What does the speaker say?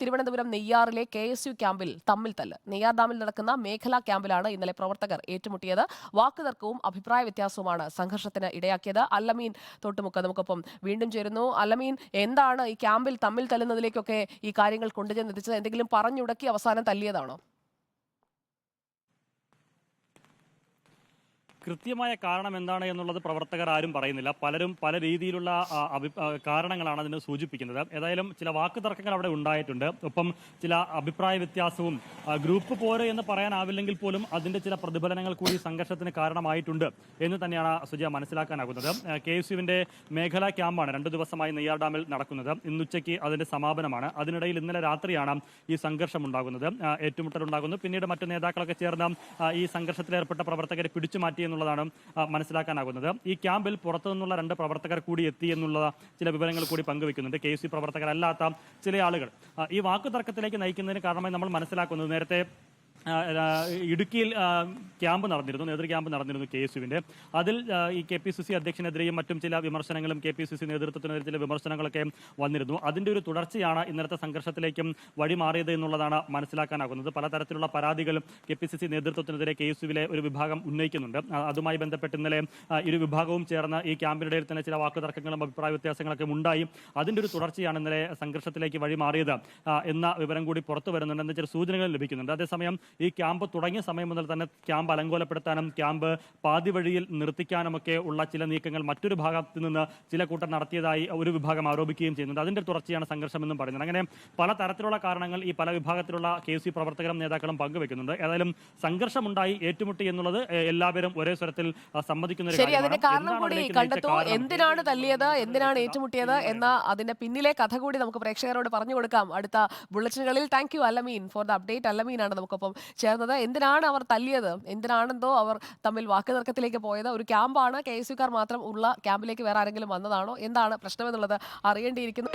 തിരുവനന്തപുരം നെയ്യാറിലെ K S U ക്യാമ്പിൽ തമ്മിൽ തല്ല്. നെയ്യാർ ഡാമിൽ നടക്കുന്ന മേഖലാ ക്യാമ്പിലാണ് ഇന്നലെ പ്രവർത്തകർ ഏറ്റുമുട്ടിയത്. വാക്കുതർക്കവും അഭിപ്രായ വ്യത്യാസവുമാണ് സംഘർഷത്തിന് ഇടയാക്കിയത്. അല്ലമീൻ തൊട്ടുമുക്ക നമുക്കൊപ്പം വീണ്ടും ചേരുന്നു. അല്ലമീൻ എന്താണ് ഈ ക്യാമ്പിൽ തമ്മിൽ തല്ലുന്നതിലേക്കൊക്കെ ഈ കാര്യങ്ങൾ കൊണ്ടുചെന്നെത്തിച്ചത് എന്തെങ്കിലും പറഞ്ഞുടക്കി അവസാനം തല്ലിയതാണോ? കൃത്യമായ കാരണം എന്താണ് എന്നുള്ളത് പ്രവർത്തകർ ആരും പറയുന്നില്ല. പലരും പല രീതിയിലുള്ള കാരണങ്ങളാണ് അതിന് സൂചിപ്പിക്കുന്നത്. ഏതായാലും ചില വാക്ക് തർക്കങ്ങൾ അവിടെ ഉണ്ടായിട്ടുണ്ട്. ഒപ്പം ചില അഭിപ്രായ വ്യത്യാസവും ഗ്രൂപ്പ് പോര് എന്ന് പറയാനാവില്ലെങ്കിൽ പോലും അതിന്റെ ചില പ്രതിഫലനങ്ങൾ കൂടി സംഘർഷത്തിന് കാരണമായിട്ടുണ്ട് എന്ന് തന്നെയാണ് സുജ മനസ്സിലാക്കാനാകുന്നത്. കെ എസ് യുവിന്റെ മേഖലാ ക്യാമ്പാണ് രണ്ടു ദിവസമായി നെയ്യാർ ഡാമിൽ നടക്കുന്നത്. ഇന്നുച്ചയ്ക്ക് അതിന്റെ സമാപനമാണ്. അതിനിടയിൽ ഇന്നലെ രാത്രിയാണ് ഈ സംഘർഷം ഉണ്ടാകുന്നത്. ഉണ്ടാകുന്നു പിന്നീട് മറ്റു നേതാക്കളൊക്കെ ചേർന്ന് ഈ സംഘർഷത്തിലേർപ്പെട്ട പ്രവർത്തകരെ പിടിച്ചു എന്നുള്ളതാണ് മനസ്സിലാക്കാനാകുന്നത്. ഈ ക്യാമ്പിൽ പുറത്തു നിന്നുള്ള രണ്ട് പ്രവർത്തകർ കൂടി എത്തി എന്നുള്ള ചില വിവരങ്ങൾ കൂടി പങ്കുവെക്കുന്നുണ്ട്. കെ സി പ്രവർത്തകരല്ലാത്ത ചില ആളുകൾ. ഈ വാക്കുതർക്കത്തിലേക്ക് നയിക്കുന്നതിന് കാരണമായി നമ്മൾ മനസ്സിലാക്കുന്നത് നേരത്തെ ഇടുക്കിയിൽ ക്യാമ്പ് നടന്നിരുന്നു നേതൃ ക്യാമ്പ് നടന്നിരുന്നു കെ എസ് യുവിന്റെ അതിൽ ഈ കെ പി സി സി അധ്യക്ഷനെതിരെയും മറ്റും ചില വിമർശനങ്ങളും കെ പി സി സി നേതൃത്വത്തിനെതിരെ ചില വിമർശനങ്ങളൊക്കെ വന്നിരുന്നു. അതിന്റെ ഒരു തുടർച്ചയാണ് ഇന്നലത്തെ സംഘർഷത്തിലേക്കും വഴിമാറിയത് എന്നുള്ളതാണ് മനസ്സിലാക്കാനാകുന്നത്. പലതരത്തിലുള്ള പരാതികളും കെ പി സി സി നേതൃത്വത്തിനെതിരെ കെ എസ് യുവിലെ ഒരു വിഭാഗം ഉന്നയിക്കുന്നുണ്ട്. അതുമായി ബന്ധപ്പെട്ട് ഇന്നലെ ഇരു വിഭാഗവും ചേർന്ന് ഈ ക്യാമ്പിനിടയിൽ തന്നെ ചില വാക്കുതർക്കങ്ങളും അഭിപ്രായ വ്യത്യാസങ്ങളൊക്കെ ഉണ്ടായി. അതിന്റെ ഒരു തുടർച്ചയാണ് ഇന്നലെ സംഘർഷത്തിലേക്ക് വഴിമാറിയത് മാറിയത്. എന്ന വിവരം കൂടി പുറത്തു വരുന്നുണ്ട്. എന്ന ചില സൂചനകൾ ലഭിക്കുന്നുണ്ട്. അതേസമയം ഈ ക്യാമ്പ് തുടങ്ങിയ സമയം മുതൽ തന്നെ ക്യാമ്പ് അലങ്കോലപ്പെടുത്താനും ക്യാമ്പ് പാതി വഴിയിൽ നിർത്തിക്കാനുമൊക്കെ ഉള്ള ചില നീക്കങ്ങൾ മറ്റൊരു ഭാഗത്ത് നിന്ന് ചില കൂട്ടർ നടത്തിയതായി ഒരു വിഭാഗം ആരോപിക്കുകയും ചെയ്യുന്നുണ്ട്. അതിന്റെ തുടർച്ചയാണ് സംഘർഷമെന്നും പറയുന്നത് അങ്ങനെ പല തരത്തിലുള്ള കാരണങ്ങൾ ഈ പല വിഭാഗത്തിലുള്ള കെ സി പ്രവർത്തകരും നേതാക്കളും പങ്കുവെക്കുന്നുണ്ട്. ഏതായാലും സംഘർഷമുണ്ടായി ഏറ്റുമുട്ടി എന്നുള്ളത് എല്ലാവരും ഒരേ സ്വരത്തിൽ സമ്മതിക്കുന്ന ഒരു ശരി അതിന്റെ കാരണം കൂടി കണ്ടെത്തൂ. എന്തിനാണ് തല്ലിയത്? എന്തിനാണ് ഏറ്റുമുട്ടിയത്? എന്ന അതിന്റെ പിന്നിലെ കഥ കൂടി നമുക്ക് പ്രേക്ഷകരോട് പറഞ്ഞു കൊടുക്കാം. അടുത്ത ബുള്ളറ്റിനുകളിൽ. Thank you Allameen for the update അല്ലമീനാണ് നമുക്കൊപ്പം ചേർന്നത്. എന്തിനാണ് അവർ തല്ലിയത്? എന്തിനാണെന്തോ അവർ തമ്മിൽ വാക്ക് തർക്കത്തിലേക്ക് പോയത്? ഒരു ക്യാമ്പാണ് കെ എസ് യുക്കാർ മാത്രം ഉള്ള ക്യാമ്പിലേക്ക് വേറെ ആരെങ്കിലും വന്നതാണോ? എന്താണ് പ്രശ്നമെന്നുള്ളത് അറിയേണ്ടിയിരിക്കുന്നു.